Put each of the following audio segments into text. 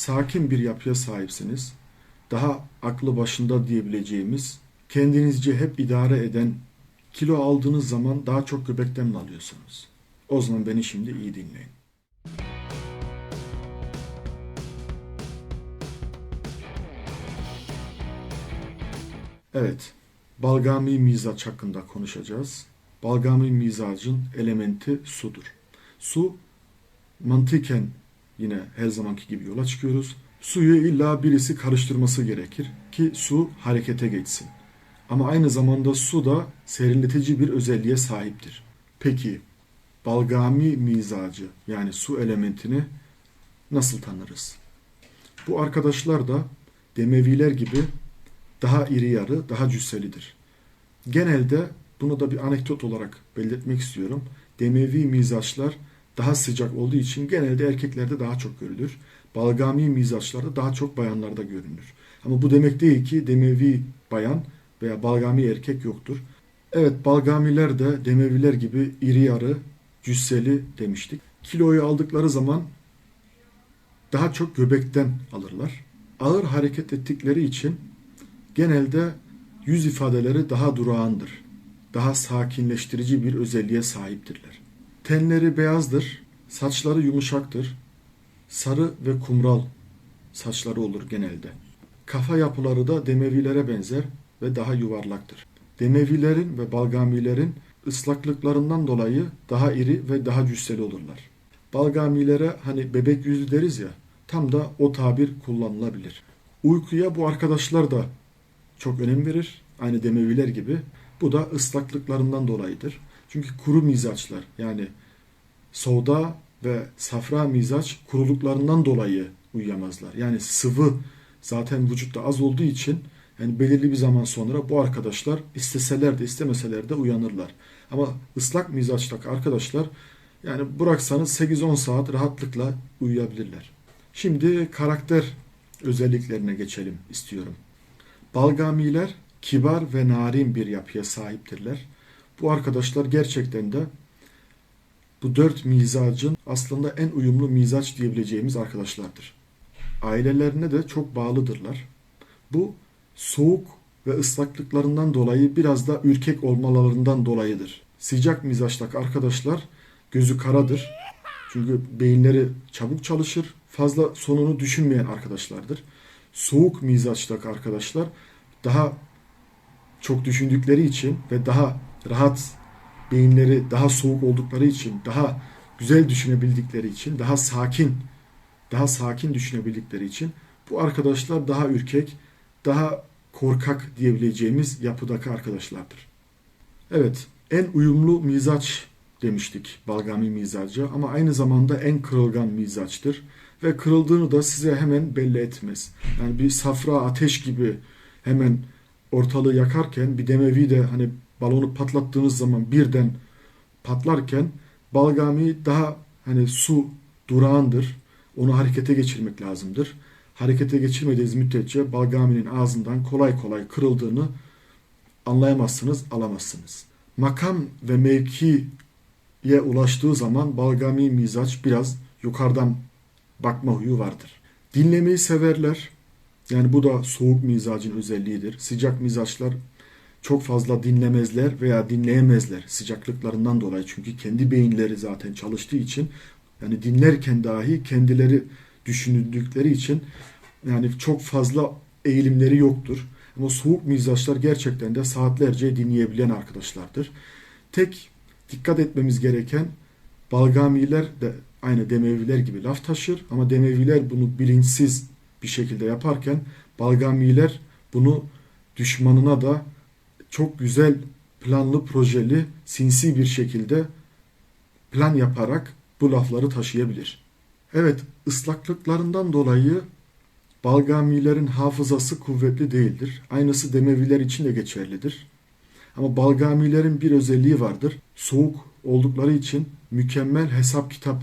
sakin bir yapıya sahipsiniz. Daha aklı başında diyebileceğimiz, kendinizce hep idare eden, kilo aldığınız zaman daha çok göbekten mi alıyorsunuz? O zaman beni şimdi iyi dinleyin. Evet, balgami mizaç hakkında konuşacağız. Balgami mizacın elementi sudur. Su mantıken yine her zamanki gibi yola çıkıyoruz. Suyu illa birisi karıştırması gerekir ki su harekete geçsin. Ama aynı zamanda su da serinletici bir özelliğe sahiptir. Peki balgami mizacı yani su elementini nasıl tanırız? Bu arkadaşlar da demeviler gibi daha iri yarı, daha cüsselidir. Genelde bunu da bir anekdot olarak belirtmek istiyorum. Demevi mizaçlar daha sıcak olduğu için genelde erkeklerde daha çok görülür. Balgami mizaçlarda daha çok bayanlarda görünür. Ama bu demek değil ki demevi bayan veya balgami erkek yoktur. Evet balgamiler de demeviler gibi iri yarı, cüsseli demiştik. Kiloyu aldıkları zaman daha çok göbekten alırlar. Ağır hareket ettikleri için genelde yüz ifadeleri daha durağandır. Daha sakinleştirici bir özelliğe sahiptirler. Tenleri beyazdır, saçları yumuşaktır. Sarı ve kumral saçları olur genelde. Kafa yapıları da demevilere benzer ve daha yuvarlaktır. Demevilerin ve balgamilerin ıslaklıklarından dolayı daha iri ve daha cüsseli olurlar. Balgamilere hani bebek yüzü deriz ya, tam da o tabir kullanılabilir. Uykuya bu arkadaşlar da çok önem verir. Aynı demeviler gibi. Bu da ıslaklıklarından dolayıdır. Çünkü kuru mizaçlar yani soda ve safra mizaç kuruluklarından dolayı uyuyamazlar. Yani sıvı zaten vücutta az olduğu için yani belirli bir zaman sonra bu arkadaşlar isteseler de istemeseler de uyanırlar. Ama ıslak mizaçtaki arkadaşlar yani bıraksanız 8-10 saat rahatlıkla uyuyabilirler. Şimdi karakter özelliklerine geçelim istiyorum. Balgamiler kibar ve narin bir yapıya sahiptirler. Bu arkadaşlar gerçekten de bu dört mizacın aslında en uyumlu mizaç diyebileceğimiz arkadaşlardır. Ailelerine de çok bağlıdırlar. Bu soğuk ve ıslaklıklarından dolayı biraz da ürkek olmalarından dolayıdır. Sıcak mizaçtaki arkadaşlar gözü karadır. Çünkü beyinleri çabuk çalışır. Fazla sonunu düşünmeyen arkadaşlardır. Soğuk mizaçtaki arkadaşlar daha çok düşündükleri için ve daha rahat beyinleri daha soğuk oldukları için, daha güzel düşünebildikleri için, daha sakin, daha sakin düşünebildikleri için bu arkadaşlar daha ürkek, daha korkak diyebileceğimiz yapıdaki arkadaşlardır. Evet, en uyumlu mizaç demiştik balgami mizacı ama aynı zamanda en kırılgan mizaçtır ve kırıldığını da size hemen belli etmez. Yani bir safra ateş gibi hemen ortalığı yakarken bir demevi de hani balonu patlattığınız zaman birden patlarken balgami daha hani su durağandır. Onu harekete geçirmek lazımdır. Harekete geçirmediğiniz müddetçe balgaminin ağzından kolay kolay kırıldığını anlayamazsınız, alamazsınız. Makam ve mevkiye ulaştığı zaman balgami mizaç biraz yukarıdan bakma huyu vardır. Dinlemeyi severler. Yani bu da soğuk mizacın özelliğidir. Sıcak mizaçlar çok fazla dinlemezler veya dinleyemezler sıcaklıklarından dolayı. Çünkü kendi beyinleri zaten çalıştığı için yani dinlerken dahi kendileri düşündükleri için yani çok fazla eğilimleri yoktur. Ama soğuk mizaçlar gerçekten de saatlerce dinleyebilen arkadaşlardır. Tek dikkat etmemiz gereken balgamiler de aynı demeviler gibi laf taşır ama demeviler bunu bilinçsiz bir şekilde yaparken balgamiler bunu düşmanına da çok güzel planlı projeli sinsi bir şekilde plan yaparak bu lafları taşıyabilir. Evet ıslaklıklarından dolayı balgamilerin hafızası kuvvetli değildir. Aynısı demeviler için de geçerlidir. Ama balgamilerin bir özelliği vardır. Soğuk oldukları için mükemmel hesap kitap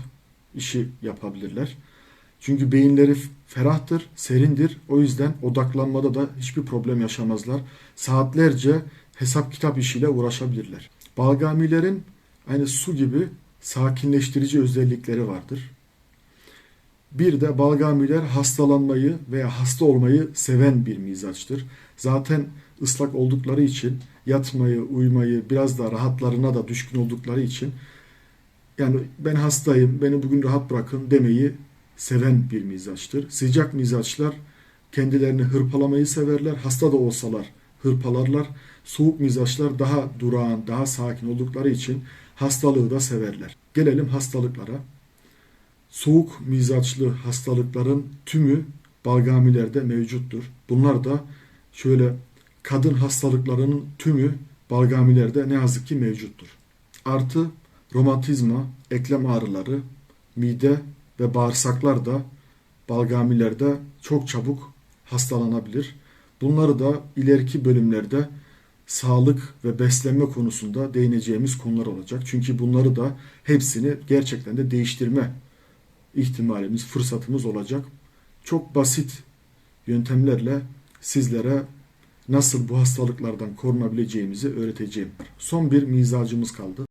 işi yapabilirler. Çünkü beyinleri ferahtır, serindir. O yüzden odaklanmada da hiçbir problem yaşamazlar. Saatlerce hesap kitap işiyle uğraşabilirler. Balgamilerin aynı su gibi sakinleştirici özellikleri vardır. Bir de balgamiler hastalanmayı veya hasta olmayı seven bir mizaçtır. Zaten ıslak oldukları için yatmayı, uyumayı, biraz da rahatlarına da düşkün oldukları için yani ben hastayım, beni bugün rahat bırakın demeyi seven bir mizaçtır. Sıcak mizaçlar kendilerini hırpalamayı severler. Hasta da olsalar hırpalarlar. Soğuk mizaçlar daha durağan, daha sakin oldukları için hastalığı da severler. Gelelim hastalıklara. Soğuk mizaçlı hastalıkların tümü balgamilerde mevcuttur. Bunlar da şöyle kadın hastalıklarının tümü balgamilerde ne yazık ki mevcuttur. Artı romatizma, eklem ağrıları, mide ve bağırsaklar da balgamilerde çok çabuk hastalanabilir. Bunları da ileriki bölümlerde sağlık ve beslenme konusunda değineceğimiz konular olacak. Çünkü bunları da hepsini gerçekten de değiştirme ihtimalimiz, fırsatımız olacak. Çok basit yöntemlerle sizlere nasıl bu hastalıklardan korunabileceğimizi öğreteceğim. Son bir mizacımız kaldı.